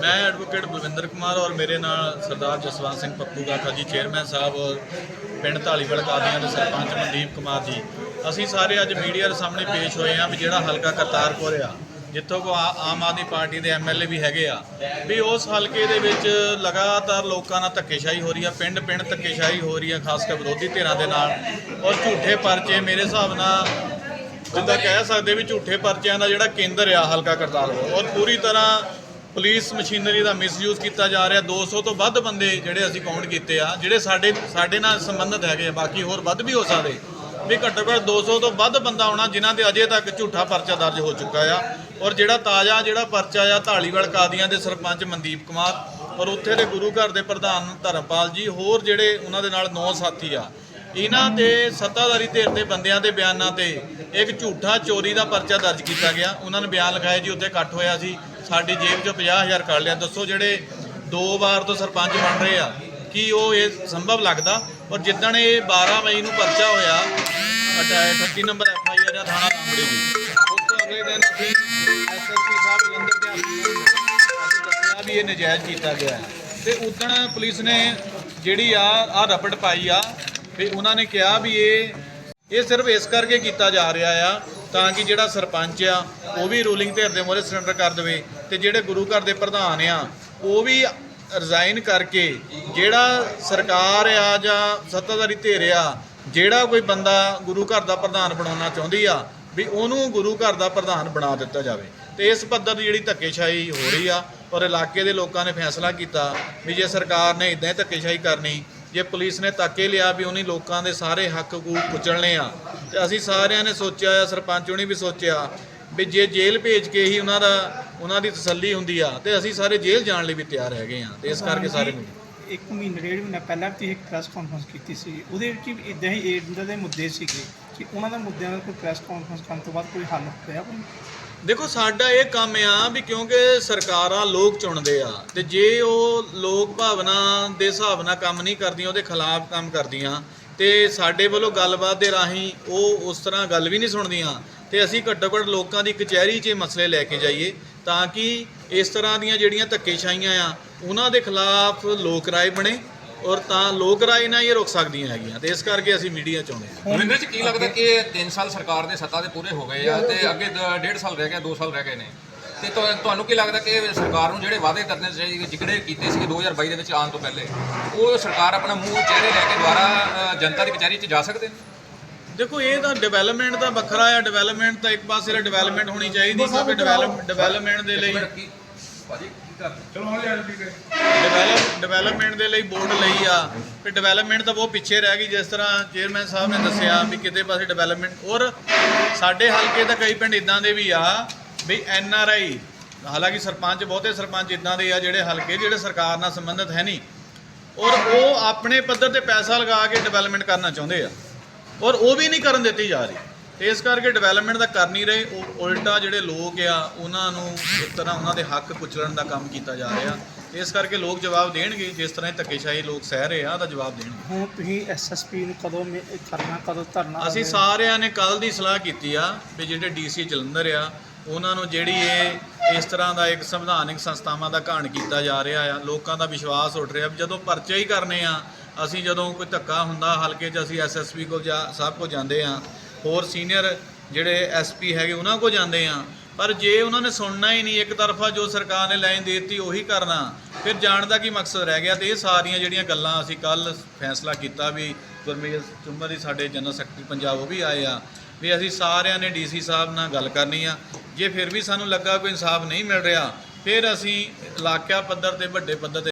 ਮੈਂ ਐਡਵੋਕੇਟ ਬਲਵਿੰਦਰ ਕੁਮਾਰ ਔਰ ਮੇਰੇ ਨਾਲ ਸਰਦਾਰ ਜਸਵੰਤ ਸਿੰਘ ਪੱਪੂ ਗਾਖਾ ਜੀ ਚੇਅਰਮੈਨ ਸਾਹਿਬ ਔਰ ਪਿੰਡ ਢਾਲੀਵਾਲ ਕਾਦੀਆਂ ਦੇ ਸਰਪੰਚ ਮਨਦੀਪ ਕੁਮਾਰ ਜੀ। ਅਸੀਂ ਸਾਰੇ ਅੱਜ ਮੀਡੀਆ ਦੇ ਸਾਹਮਣੇ ਪੇਸ਼ ਹੋਏ ਹਾਂ ਵੀ ਜਿਹੜਾ ਹਲਕਾ ਕਰਤਾਰਪੁਰ ਆ, ਜਿੱਥੋਂ ਕੋ ਆ- ਆਮ ਆਦਮੀ ਪਾਰਟੀ ਦੇ ਐਮਐਲਏ ਵੀ ਹੈਗੇ ਆ, ਵੀ ਉਸ ਹਲਕੇ ਦੇ ਵਿੱਚ ਲਗਾਤਾਰ ਲੋਕਾਂ ਨਾਲ ਧੱਕੇਸ਼ਾਹੀ ਹੋ ਰਹੀ ਆ ਪਿੰਡ ਪਿੰਡ ਧੱਕੇਸ਼ਾਹੀ ਹੋ ਰਹੀ ਆ, ਖਾਸ ਕਰ ਵਿਰੋਧੀ ਧਿਰਾਂ ਦੇ ਨਾਲ। ਔਰ ਝੂਠੇ ਪਰਚੇ ਮੇਰੇ ਹਿਸਾਬ ਨਾਲ ਜਿੱਦਾਂ ਕਹਿ ਸਕਦੇ ਵੀ ਝੂਠੇ ਪਰਚਿਆਂ ਦਾ ਜਿਹੜਾ ਕੇਂਦਰ ਆ ਹਲਕਾ ਕਰਤਾਰਪੁਰ, ਔਰ ਪੂਰੀ ਤਰ੍ਹਾਂ ਪੁਲਿਸ ਮਸ਼ੀਨਰੀ ਦਾ ਮਿਸਯੂਜ਼ ਕੀਤਾ ਜਾ ਰਿਹਾ। 200 ਤੋਂ ਵੱਧ ਬੰਦੇ ਜਿਹੜੇ ਅਸੀਂ ਕਾਊਂਟ ਕੀਤੇ ਆ, ਜਿਹੜੇ ਸਾਡੇ ਸਾਡੇ ਨਾਲ ਸੰਬੰਧਿਤ ਹੈਗੇ ਆ, ਬਾਕੀ ਹੋਰ ਵੱਧ ਵੀ ਹੋ ਸਕਦੇ। ਵੀ ਘੱਟੋ ਘੱਟ 200 ਤੋਂ ਵੱਧ ਬੰਦਾ ਆਉਣਾ, ਜਿਨ੍ਹਾਂ ਤੇ ਅਜੇ ਤੱਕ ਝੂਠਾ ਪਰਚਾ ਦਰਜ ਹੋ ਚੁੱਕਾ ਆ। ਔਰ ਜਿਹੜਾ ਤਾਜ਼ਾ ਜਿਹੜਾ ਪਰਚਾ ਆ ਢਾਲੀਵਾਲ ਕਾਦੀਆਂ ਦੇ ਸਰਪੰਚ ਮਨਦੀਪ ਕੁਮਾਰ ਔਰ ਉੱਥੇ ਦੇ ਗੁਰੂ ਘਰ ਦੇ ਪ੍ਰਧਾਨ ਧਰਮਪਾਲ ਜੀ, ਹੋਰ ਜਿਹੜੇ ਉਹਨਾਂ ਦੇ ਨਾਲ ਨੌ ਸਾਥੀ ਆ। ਇਹਨਾਂ ਦੇ ਸੱਤਾਧਾਰੀ ਧਿਰ ਦੇ ਬੰਦਿਆਂ ਦੇ ਬਿਆਨਾਂ ਤੇ ਇੱਕ ਝੂਠਾ ਚੋਰੀ ਦਾ ਪਰਚਾ ਦਰਜ ਕੀਤਾ ਗਿਆ। ਉਹਨਾਂ ਨੇ ਬਿਆਨ ਲਿਖਾਇਆ ਜੀ, ਉੱਥੇ ਇਕੱਠ ਹੋਇਆ ਸੀ। ਸਾਡੀ ਜੇਬ 'ਚੋਂ 50000 ਕੱਢ ਲਿਆ। ਦੱਸੋ ਜਿਹੜੇ ਦੋ ਵਾਰ ਤੋਂ ਸਰਪੰਚ ਬਣ ਰਹੇ ਆ, ਕੀ ਉਹ ਇਹ ਸੰਭਵ ਲੱਗਦਾ? ਔਰ ਜਿੱਦਣ ਇਹ 12 ਮਈ ਨੂੰ ਪਰਚਾ ਹੋਇਆ ਅਟਾ- 38 ਨੰਬਰ ਐਫ ਆਈ ਆਰ ਆ ਥਾਣਾ ਰਾਮੜੀ ਦੀ ਉਸ ਤੋਂ ਅਗਲੇ ਦਿਨ ਅਸੀਂ ਐਸਐਸਪੀ ਸਾਹਿਬ ਜਲੰਧਰ ਦੇ ਅਸੀਂ ਦੱਸਿਆ ਵੀ ਇਹ ਨਜਾਇਜ਼ ਕੀਤਾ ਗਿਆ ਹੈ। ਤੇ ਉਦਣ ਪੁਲਿਸ ਨੇ ਜਿਹੜੀ ਆ ਆ ਰਪਟ ਪਾਈ ਆ ਵੀ ਉਹਨਾਂ ਨੇ ਕਿਹਾ ਵੀ ਇਹ ਇਹ ਸਿਰਫ ਇਸ ਕਰਕੇ ਕੀਤਾ ਜਾ ਰਿਹਾ ਆ ਤਾਂ ਕਿ ਜਿਹੜਾ ਸਰਪੰਚ ਆ, ਉਹ ਵੀ ਰੂਲਿੰਗ ਧਿਰ ਦੇ ਮੋਰੇ ਸਰੈਂਡਰ ਕਰ ਦੇਵੇ ਤੇ ਜਿਹੜੇ ਗੁਰੂ ਘਰ ਦੇ ਪ੍ਰਧਾਨ ਆ, ਉਹ ਵੀ ਰਿਜ਼ਾਈਨ ਕਰਕੇ ਜਿਹੜਾ ਸਰਕਾਰ ਆ ਜਾਂ ਸੱਤਾਧਾਰੀ ਧਿਰ ਆ, ਜਿਹੜਾ ਕੋਈ ਬੰਦਾ ਗੁਰੂ ਘਰ ਦਾ ਪ੍ਰਧਾਨ ਬਣਾਉਣਾ ਚਾਹੁੰਦੀ ਆ, ਵੀ ਉਹਨੂੰ ਗੁਰੂ ਘਰ ਦਾ ਪ੍ਰਧਾਨ ਬਣਾ ਦਿੱਤਾ ਜਾਵੇ। ਤੇ ਇਸ ਪੱਧਰ ਦੀ ਜਿਹੜੀ ਧੱਕੇਸ਼ਾਹੀ ਹੋ ਰਹੀ ਆ, ਔਰ ਇਲਾਕੇ ਦੇ ਲੋਕਾਂ ਨੇ ਫੈਸਲਾ ਕੀਤਾ ਵੀ ਜੇ ਸਰਕਾਰ ਨੇ ਇਦਾਂ ਹੀ ਧੱਕੇਸ਼ਾਹੀ ਕਰਨੀ ਜੇ ਪੁਲਿਸ ਨੇ ਤਾਕੇ ਲਿਆ ਵੀ ਉਹਨੀ ਲੋਕਾਂ ਦੇ ਸਾਰੇ ਹੱਕ ਹਕੂਕ ਕੁਚਲਣੇ ਆ ਤੇ ਅਸੀਂ ਸਾਰਿਆਂ ਨੇ ਸੋਚਿਆ ਆ ਸਰਪੰਚ ਉਹਨੇ ਵੀ ਸੋਚਿਆ ਵੀ ਜੇ ਜੇਲ੍ਹ ਭੇਜ ਕੇ ਹੀ ਉਹਨਾਂ ਦਾ ਉਹਨਾਂ ਦੀ ਤਸੱਲੀ ਹੁੰਦੀ ਆ ਤੇ ਅਸੀਂ ਸਾਰੇ ਜੇਲ੍ਹ ਜਾਣ ਲਈ ਵੀ ਤਿਆਰ ਹੈਗੇ ਆ ਤੇ ਇਸ ਕਰਕੇ ਸਾਰੇ ਨੂੰ ਇੱਕ ਮਹੀਨਾ ਡੇਢ ਮਹੀਨਾ ਪਹਿਲਾਂ ਵੀ ਤੁਸੀਂ ਇੱਕ ਪ੍ਰੈਸ ਕਾਨਫਰੰਸ ਕੀਤੀ ਸੀ ਉਹਦੇ ਵਿੱਚ ਵੀ ਇਦਾਂ ਹੀ ਏਡ ਦੇ ਮੁੱਦੇ ਸੀਗੇ ਕਿ ਉਹਨਾਂ ਦਾ ਮੁੱਦਿਆਂ ਦਾ ਕੋਈ ਪ੍ਰੈਸ ਕਾਨਫਰੰਸ ਕਰਨ ਤੋਂ ਬਾਅਦ ਕੋਈ ਹੱਲ ਹੋਇਆ ਕੋਈ? ਦੇਖੋ, ਸਾਡਾ ਇਹ ਕੰਮ ਆ ਵੀ ਕਿਉਂਕਿ ਸਰਕਾਰਾਂ ਲੋਕ ਚੁਣਦੇ ਆ ਤੇ ਜੇ ਉਹ ਲੋਕ ਭਾਵਨਾ ਦੇ ਹਿਸਾਬ ਨਾਲ ਕੰਮ ਨਹੀਂ ਕਰਦੀਆਂ, ਉਹਦੇ ਖਿਲਾਫ ਕੰਮ ਕਰਦੀਆਂ ਤੇ ਸਾਡੇ ਵੱਲੋਂ ਗੱਲਬਾਤ ਦੇ ਰਾਹੀਂ ਉਹ ਉਸ ਤਰ੍ਹਾਂ ਗੱਲ ਵੀ ਨਹੀਂ ਸੁਣਦੀਆਂ ਤੇ ਅਸੀਂ ਘੱਟੋ ਘੱਟ ਲੋਕਾਂ ਦੀ ਕਚਹਿਰੀ 'ਚ ਇਹ ਮਸਲੇ ਲੈ ਕੇ ਜਾਈਏ ਤਾਂ ਕਿ ਇਸ ਤਰ੍ਹਾਂ ਦੀਆਂ ਜਿਹੜੀਆਂ ਧੱਕੇਸ਼ਾਹੀਆਂ ਆ, ਉਹਨਾਂ ਦੇ ਖਿਲਾਫ ਲੋਕ ਰਾਏ ਬਣੇ ਔਰ ਤਾਂ ਲੋਕ ਰਾਏ ਨਾਲ ਹੀ ਇਹ ਰੁਕ ਸਕਦੀਆਂ ਹੈਗੀਆਂ ਤੇ ਇਸ ਕਰਕੇ ਅਸੀਂ ਮੀਡੀਆ ਚਾਹੁੰਦੇ ਹਾਂ। ਮਨਿੰਦਰ ਜੀ ਕੀ ਲੱਗਦਾ ਕਿ 3 ਸਾਲ ਸਰਕਾਰ ਦੇ ਸੱਤਾ ਦੇ ਪੂਰੇ ਹੋ ਗਏ ਆ ਤੇ ਅੱਗੇ 1.5 ਸਾਲ ਰਹਿ ਗਿਆ 2 ਸਾਲ ਰਹਿ ਗਏ ਨੇ। ਤੇ ਤੁਹਾ- ਤੁਹਾਨੂੰ ਕੀ ਲੱਗਦਾ ਕਿ ਸਰਕਾਰ ਨੂੰ ਜਿਹੜੇ ਵਾਅਦੇ ਕਰਨੇ ਚਾਹੀਦੇ ਜਿਹੜੇ ਕੀਤੇ ਸੀਗੇ 2022 ਦੇ ਵਿੱਚ ਆਉਣ ਤੋਂ ਪਹਿਲੇ ਉਹ ਸਰਕਾਰ ਆਪਣਾ ਮੂੰਹ ਚਿਹਰੇ ਲੈ ਕੇ ਦੁਬਾਰਾ ਜਨਤਾ ਦੀ ਕਚਹਿਰੀ 'ਚ ਜਾ ਸਕਦੇ ਨੇ? ਦੇਖੋ ਇਹ ਤਾਂ ਡਿਵੈਲਪਮੈਂਟ ਦਾ ਵੱਖਰਾ ਆ ਡਿਵੈਲਪਮੈਂਟ ਤਾਂ ਇੱਕ ਪਾਸੇ ਡਿਵੈਲਪਮੈਂਟ ਹੋਣੀ ਚਾਹੀਦੀ ਸਭ ਡਿਵੈਲਪ ਡਿਵੈਲਪਮੈਂਟ ਦੇ ਲਈ ਕੀ ਡਿਵੈਲਪ ਡਿਵੈਲਪਮੈਂਟ ਦੇ ਲਈ ਬੋਰਡ ਲਈ ਆ। ਕਿ ਡਿਵੈਲਪਮੈਂਟ ਤਾਂ ਬਹੁਤ ਪਿੱਛੇ ਰਹਿ ਗਈ ਜਿਸ ਤਰ੍ਹਾਂ ਚੇਅਰਮੈਨ ਸਾਹਿਬ ਨੇ ਦੱਸਿਆ ਵੀ ਕਿਤੇ ਪਾਸੇ ਡਿਵੈਲਪਮੈਂਟ ਔਰ ਸਾਡੇ ਹਲਕੇ ਦਾ ਕਈ ਪਿੰਡ ਇਦਾਂ ਦੇ ਵੀ ਆ ਵੀ ਐਨ ਆਰ ਆਈ ਹਾਲਾਂਕਿ ਸਰਪੰਚ ਬਹੁਤੇ ਸਰਪੰਚ ਇਦਾਂ ਦੇ ਆ ਜਿਹੜੇ ਹਲਕੇ ਜਿਹੜੇ ਸਰਕਾਰ ਨਾਲ ਸੰਬੰਧਿਤ ਹੈ ਨਹੀਂ। ਔਰ ਉਹ ਆਪਣੇ ਪੱਧਰ ਤੇ ਪੈਸਾ ਲਗਾ ਕੇ ਡਿਵੈਲਪਮੈਂਟ ਕਰਨਾ ਚਾਹੁੰਦੇ ਆ। ਔਰ ਉਹ ਵੀ ਨਹੀਂ ਕਰਨ ਦਿੱਤੀ ਜਾ ਰਹੀ। ਤੇ ਇਸ ਕਰਕੇ ਡਿਵੈਲਪਮੈਂਟ ਦਾ ਕਰ ਨਹੀਂ ਰਹੇ ਉਹ ਉਲਟਾ ਜਿਹੜੇ ਲੋਕ ਆ ਉਹਨਾਂ ਨੂੰ ਇੱਕ ਤਰ੍ਹਾਂ ਉਹਨਾਂ ਦੇ ਹੱਕ ਕੁਚਲਣ ਦਾ ਕੰਮ ਕੀਤਾ ਜਾ ਰਿਹਾ। ਤੇ ਇਸ ਕਰਕੇ ਲੋਕ ਜਵਾਬ ਦੇਣਗੇ ਜਿਸ ਤਰ੍ਹਾਂ ਇਹ ਧੱਕੇਸ਼ਾਹੀ ਲੋਕ ਸਹਿ ਰਹੇ ਆ ਉਹਦਾ ਜਵਾਬ ਦੇਣਗੇ। ਹੁਣ ਤੁਸੀਂ ਐਸਐਸਪੀ ਨੂੰ ਕਦੋਂ ਮੇ- ਕਰਨਾ ਕਦੋਂ ਧਰਨਾ ਅਸੀਂ ਸਾਰਿਆਂ ਨੇ ਕੱਲ ਦੀ ਸਲਾਹ ਕੀਤੀ ਆ ਵੀ ਜਿਹੜੇ ਡੀਸੀ ਜਲੰਧਰ ਆ ਉਹਨਾਂ ਨੂੰ ਜਿਹੜੀ ਇਹ ਇਸ ਤਰ੍ਹਾਂ ਦਾ ਇੱਕ ਸੰਵਿਧਾਨਿਕ ਸੰਸਥਾਵਾਂ ਦਾ ਘਾਣ ਕੀਤਾ ਜਾ ਰਿਹਾ ਆ ਲੋਕਾਂ ਦਾ ਵਿਸ਼ਵਾਸ ਉੱਠ ਰਿਹਾ ਵੀ ਜਦੋਂ ਪਰਚੇ ਹੀ ਕਰਨੇ ਆ ਅਸੀਂ ਜਦੋਂ ਕੋਈ ਧੱਕਾ ਹੁੰਦਾ ਹਲਕੇ 'ਚ ਅਸੀਂ ਐਸਐਸਪੀ ਕੋਲ ਜਾ ਸਭ ਕੋ ਜਾਂਦੇ ਆ ਹੋਰ ਸੀਨੀਅਰ ਜਿਹੜੇ ਐਸਪੀ ਹੈਗੇ ਉਹਨਾਂ ਕੋ ਜਾਂਦੇ ਆ। ਪਰ ਜੇ ਉਹਨਾਂ ਨੇ ਸੁਣਨਾ ਹੀ ਨਹੀਂ, ਇੱਕ ਤਰਫਾ ਜੋ ਸਰਕਾਰ ਨੇ ਲਾਈਨ ਦੇ ਦਿੱਤੀ ਉਹੀ ਕਰਨਾ, ਫਿਰ ਜਾਣ ਦਾ ਕੀ ਮਕਸਦ ਰਹਿ ਗਿਆ? ਤੇ ਇਹ ਸਾਰੀਆਂ ਜਿਹੜੀਆਂ ਗੱਲਾਂ ਅਸੀਂ ਕੱਲ ਫੈਸਲਾ ਕੀਤਾ ਵੀ ਗੁਰਮੀਤ ਚੁੰਮਾ ਦੀ ਸਾਡੇ ਜਨਰਲ ਸੈਕਟਰੀ ਪੰਜਾਬ ਉਹ ਵੀ ਆਏ ਆ, ਵੀ ਅਸੀਂ ਸਾਰਿਆਂ ਨੇ ਡੀਸੀ ਸਾਹਿਬ ਨਾਲ ਗੱਲ ਕਰਨੀ ਆ। ਜੇ ਫਿਰ ਵੀ ਸਾਨੂੰ ਲੱਗਾ ਕੋਈ ਇਨਸਾਫ ਨਹੀਂ ਮਿਲ ਰਿਹਾ, ਫਿਰ ਅਸੀਂ ਇਲਾਕਾ ਪੱਧਰ ਤੇ ਵੱਡੇ ਪੱਧਰ ਤੇ